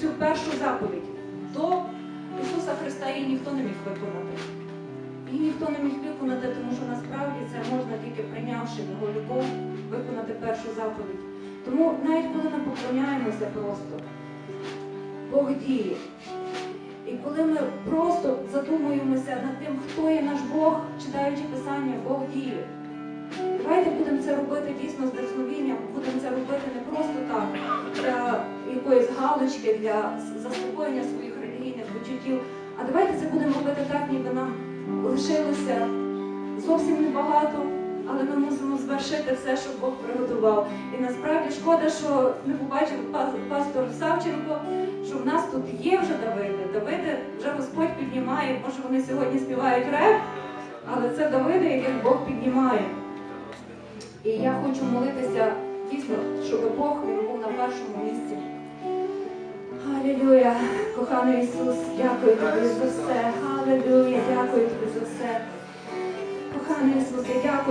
цю першу заповідь. До Ісуса Христа її ніхто не міг виконати. Її ніхто не міг виконати, тому що насправді це можна тільки прийнявши його любов, виконати першу заповідь. Тому навіть коли ми поклоняємося просто, Бог діє. І коли ми просто задумуємося над тим, хто є наш Бог, читаючи Писання, Бог діє. Давайте будемо це робити дійсно з галочки, для заспокоєння своїх релігійних почуттів, а давайте це будемо робити так, ніби нам лишилося зовсім небагато, але ми мусимо звершити все, що Бог приготував. І насправді шкода, що не побачив пастор Савченко, що в нас тут є вже Давиди. Давиди вже Господь піднімає, може вони сьогодні співають реп, але це Давиди, яких Бог піднімає. І я хочу молитися дійсно, щоб Бог Аллилуйя, коханий Ісус, дякую тобі за все. Алілюя, дякую тобі за все. Коханий Ісус, я дякую.